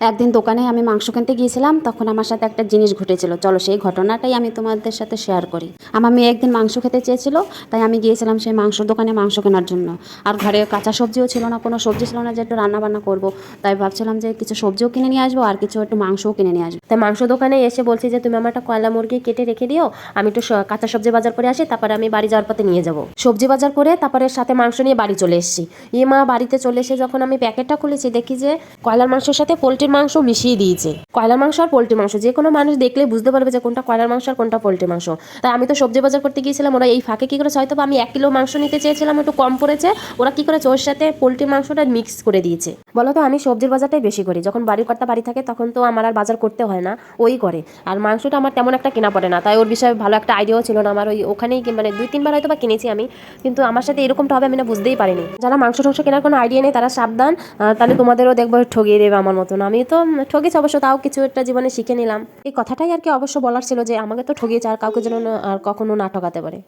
একদিন দোকানে আমি মাংস কিনতে গিয়েছিলাম, তখন আমার সাথে একটা জিনিস ঘটেছিল। চলো সেই ঘটনাটাই আমি তোমাদের সাথে শেয়ার করি। আমার মেয়ে একদিন মাংস খেতে চেয়েছিল, তাই আমি গিয়েছিলাম সেই মাংস দোকানে মাংস কেনার জন্য। আর ঘরে কাঁচা সবজিও ছিল না, কোনো সবজি ছিল না যে একটু রান্না বান্না করব। তাই ভাবছিলাম যে কিছু সবজিও কিনে নিয়ে আসব, আর কিছু একটু মাংসও কিনে নিয়ে আসব। তাই মাংস দোকানে এসে বলছি যে, তুমি আমার একটা কয়লা মুরগি কেটে রেখে দিও, আমি একটু কাঁচা সবজি বাজার করে আসি, তারপরে আমি বাড়ি যাওয়ার পথে নিয়ে যাব। সবজি বাজার করে তারপরে সাথে মাংস নিয়ে বাড়ি চলে এসেছি। ইয়ে মা বাড়িতে চলে এসে যখন আমি প্যাকেটটা খুলেছি, দেখি যে কয়লার মাংসের সাথে পোলট্রির মাংস মিশিয়ে দিয়েছে। কয়লার মাংস আর পোলট্রি মাংস, যে কোনো মানুষ দেখলে বুঝতে পারবে যে কোনটা কয়লার মাংস আর কোনটা পোলট্রি মাংস। তাই আমি তো সবজি বাজার করতে গিয়েছিলাম, ওরা এই ফাঁকে কি করেছে হয়তো আমি এক কিলো মাংস নিতে চেয়েছিলাম, একটু কম পড়েছে, ওরা কি করেছে? ওর সাথে পোলট্রির মাংসটা মিক্স করে দিয়েছে। বলো তো, আমি সবজির বাজারটাই বেশি করি। যখন বাড়ির কর্তা বাড়ি থাকে, তখন তো আমার আর বাজার করতে হয় না, ওই করে। আর মাংসটা আমার তেমন একটা কেনা পড়ে না, তাই ওর বিষয়ে ভালো একটা আইডিয়াও ছিল না। আমার ওই ওখানেই মানে দুই, তিনবার হয়তো বা কিনেছি আমি, কিন্তু আমার সাথে এরকমটা হবে আমি না, বুঝতেই পারিনি। যারা মাংস টাংস কেনার কোনো আইডিয়া নেই, তারা সাবধান তাহলে তোমাদেরও দেখব, ঠগিয়ে দেবে আমার মতন। আমি তো ঠকেছি অবশ্য, তাও কিছু একটা জীবনে শিখে নিলাম। এই কথাটাই আর কি অবশ্য বলার ছিল যে, আমাকে তো ঠগিয়েছে আর কাউকে যেন আর কখনো না ঠকাতে পারে।